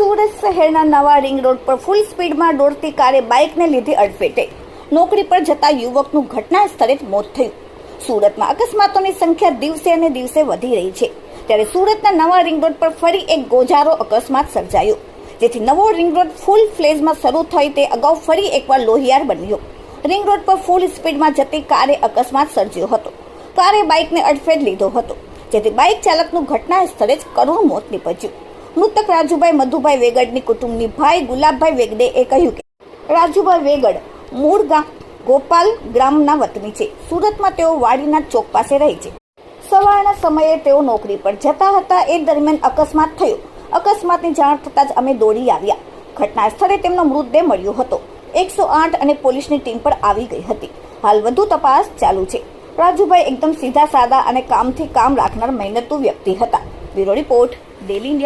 સુરત શહેરના નવા ring road પર ફૂલ સ્પીડમાં દોડતી કારે બાઇકને લીધે અડફેટે. નોકરી પર જતા યુવકનું ઘટના સ્થળે જ મોત થયું. સુરતમાં અકસ્માતોની સંખ્યા દિવસે અને દિવસે વધી રહી છે. ત્યારે સુરતના નવા રિંગ રોડ પર ફરી એક ગોજારો અકસ્માત સર્જાયો. જેથી નવો રિંગ રોડ ફૂલ ફ્લેઝમાં શરૂ થઈ તે અગાઉ ફરી એકવાર લોહિયાર બન્યો. રિંગ રોડ પર ફૂલ સ્પીડમાં જતી કારે અકસ્માત સર્જ્યો હતો. કારે બાઇકને અડફેટ લીધો હતો. જેથી બાઇક ચાલકનું ઘટના સ્થળે જ કરુણ મોત નીપજ્યું. મૃતક રાજુભાઈ મધુભાઈ વેગડની કુટુંબની ભાઈ ગુલાબભાઈ વેગડેએ કહ્યું કે, રાજુભાઈ વેગડ મૂળ ગામ ગોપાલ ગ્રામના વતની છે. સુરતમાં તેઓ વાડીના ચોક પાસે રહે છે. સવારના સમયે તેઓ નોકરી પર જતા હતા. એ દરમિયાન અકસ્માત થયો. અકસ્માતની જાણ થતાં જ અમે દોડી આવ્યા. ઘટના સ્થળે તેમનો મૃતદેહ મળ્યો હતો. એકસો આઠ અને પોલીસની ટીમ પણ આવી ગઈ હતી. હાલ વધુ તપાસ ચાલુ છે. રાજુભાઈ એકદમ સીધા સાદા અને કામથી કામ રાખનાર મહેનતુ વ્યક્તિ હતા. Bureau report, daily India